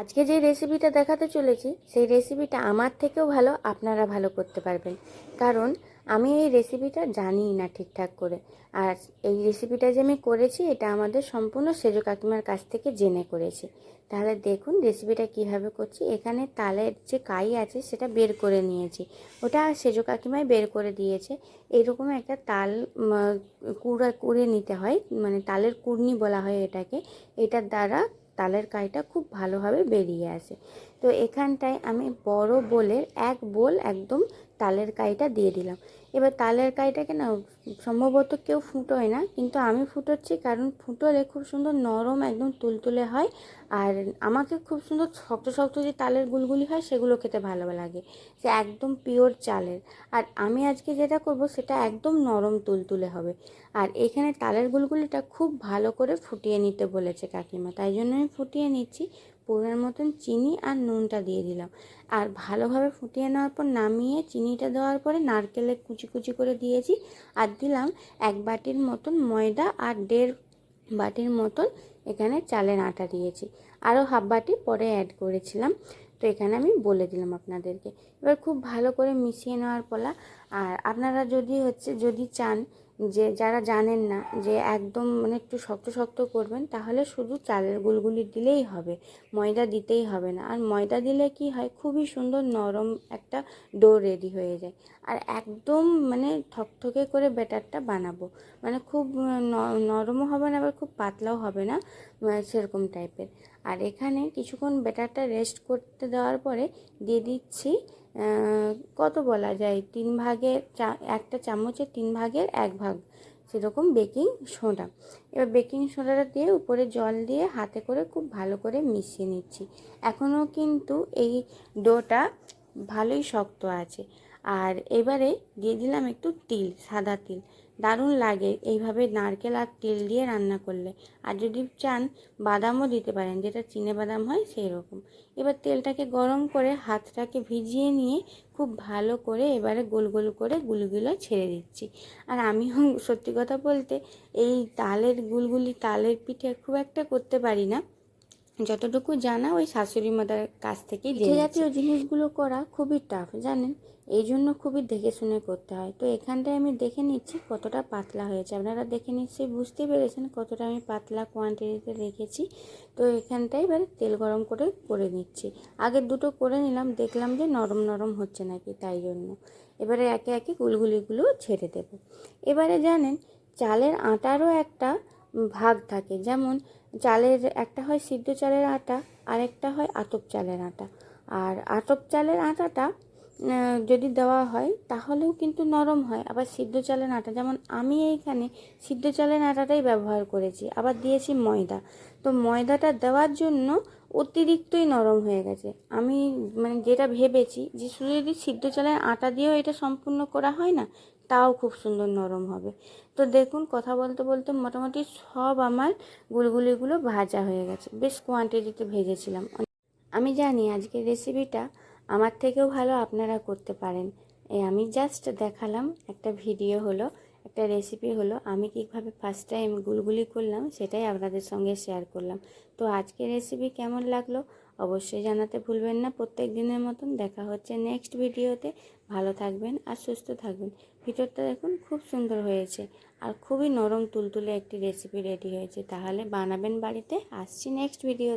আজকে যে রেসিপিটা দেখাতে চলেছি, সেই রেসিপিটা আমার থেকেও ভালো, আপনারা ভালো করতে পারবেন। কারণ আমি এই রেসিপিটা জানি না ঠিকঠাক করে। আর এই রেসিপিটা যে আমি করেছি, এটা আমাদের সম্পূর্ণ সেজো কাকিমার কাছ থেকে জেনে করেছি। তাহলে দেখুন রেসিপিটা কীভাবে করছি। এখানে তালের যে কাই আছে, সেটা বের করে নিয়েছি। ওটা সেজো কাকিমাই বের করে দিয়েছে। এরকম একটা তাল কুড়া, কুড়ে নিতে হয়। মানে তালের কুড়নি বলা হয় এটাকে। এটার দ্বারা তালের কাইটা খুব ভালোভাবে বেরিয়ে আসে। তো এখানটায় আমি বড় বোলের এক বোল একদম তালের কাইটা দিয়ে দিলাম। এবার তালের কাইটাকে না সম্ভবত কেউ ফুটোয় না, কিন্তু আমি ফুটোচ্ছি কারণ ফুটোলে খুব সুন্দর নরম একদম তুলতুলে হয় আর আমাকে খুব সুন্দর শক্ত শক্ত যে তালের গুলগুলি হয় সেগুলো খেতে ভালো লাগে সে একদম পিওর চালের। আর আমি আজকে যেটা করব সেটা একদম নরম তুলতুলে হবে। আর এখানে তালের গুলগুলিটা খুব ভালো করে ফুটিয়ে নিতে বলেছে কাকিমা, তাই জন্য আমি ফুটিয়ে নিচ্ছি। পুরের মতন চিনি আর নুনটা দিয়ে দিলাম। আর ভালোভাবে ফুটিয়ে নেওয়ার পর নামিয়ে চিনিটা দেওয়ার পরে নারকেলের কুচি কুচি করে দিয়েছি। আর দিলাম এক বাটির মতন ময়দা আর দেড় বাটির মতন এখানে চালের আটা দিয়েছি। আরও হাফ বাটি পরে অ্যাড করেছিলাম। তো এখানে আমি বলে দিলাম আপনাদেরকে। এবার খুব ভালো করে মিশিয়ে নেওয়ার পলা। আর আপনারা যদি হচ্ছে যদি চান যে যারা জানেন না, যে একদম মানে একটু শক্ত শক্ত করবেন, তাহলে শুধু চালের গুলগুলি দিলেই হবে, ময়দা দিতেই হবে না। আর ময়দা দিলে কি হয়? খুবই সুন্দর নরম একটা ডো রেডি হয়ে যায়। আর একদম মানে থকথকে করে ব্যাটারটা বানাবো। মানে খুব নরমও হবে না, আবার খুব পাতলাও হবে না সেরকম টাইপের আর এখানে কিছুক্ষণ ব্যাটারটা রেস্ট করতে দেওয়ার পরে দিয়ে দিচ্ছি কত বলা যায়? তিন ভাগের চা, একটা চামচের তিন ভাগের এক ভাগ। সেরকম বেকিং সোডা। এবার বেকিং সোডাটা দিয়ে উপরে জল দিয়ে হাতে করে খুব ভালো করে মিশিয়ে নিচ্ছি। এখনও কিন্তু এই ডোটা ভালোই শক্ত আছে। আর এবারে দিয়ে দিলাম একটু তিল, সাদা তিল। দারুণ লাগে এইভাবে নারকেল আর তিল দিয়ে রান্না করলে। আর যদি চান বাদামও দিতে পারেন, যেটা চিনে বাদাম হয় সেই রকম এবার তেলটাকে গরম করে হাতটাকে ভিজিয়ে নিয়ে খুব ভালো করে এবারে গোল গোল করে গুলগুলো ছেড়ে দিচ্ছি। আর আমিও সত্যি কথা বলতে এই তালের, গুলগুলি তালের পিঠে খুব একটা করতে পারি না। যতটুকু জানা ওই শাশুড়ি মাতার কাছ থেকেই পিঠে জাতীয় জিনিসগুলো করা খুবই টাফ জানেন? এই জন্য খুবই দেখে শুনে করতে হয়। তো এখানটায় আমি দেখে নিচ্ছি কতটা পাতলা হয়েছে। আপনারা দেখে নিশ্চয়ই বুঝতে পেরেছেন কতটা আমি পাতলা কোয়ান্টিটিতে রেখেছি তো এখানটায় এবারে তেল গরম করে করে নিচ্ছি। আগের দুটো করে নিলাম, দেখলাম যে নরম নরম হচ্ছে নাকি তাই জন্য। এবারে একে একে গুলগুলিগুলো ছেড়ে দেবো। এবারে জানেন, চালের আটারও একটা ভাগ থাকে। যেমন চালের, একটা হয় সিদ্ধ চালের আটা, আরেকটা হয় আতপ চালের আটা। আর আতপ চালের আটাটা যদি দেওয়া হয়, তাহলেও কিন্তু নরম হয়। আবার সিদ্ধ চালের আটা, যেমন আমি এইখানে সিদ্ধ চালের আটাটাই ব্যবহার করেছি, আবার দিয়েছি ময়দা। তো ময়দাটা দেওয়ার জন্য অতিরিক্তই নরম হয়ে গেছে। আমি মানে যেটা ভেবেছি যে শুধু যদি সিদ্ধ চালের আটা দিয়েও এটা সম্পূর্ণ করা হয় না তাও খুব সুন্দর নরম হবে। তো দেখুন, কথা বলতে বলতে মোটামুটি সব আমার গুলগুলিগুলো ভাজা হয়ে গেছে। বেশ কোয়ান্টিটিতে ভেজেছিলাম। আমি জানি আজকের রেসিপিটা আমার থেকেও ভালো আপনারা করতে পারেন। এই আমি জাস্ট দেখালাম, একটা ভিডিও হলো। একটা রেসিপি হলো, আমি কীভাবে ফার্স্ট টাইম গুলগুলি করলাম সেটাই আপনাদের সঙ্গে শেয়ার করলাম। তো আজকের রেসিপি কেমন লাগল অবশ্যই জানাতে ভুলবেন না। প্রত্যেক দিনের মতন দেখা হচ্ছে নেক্সট ভিডিওতে ভালো থাকবেন আর সুস্থ থাকবেন। ভিডিওটা দেখুন খুব সুন্দর হয়েছে আর খুবই নরম তুলতুলে একটি রেসিপি রেডি হয়েছে। তাহলে বানাবেন বাড়িতে। আসছি নেক্সট ভিডিও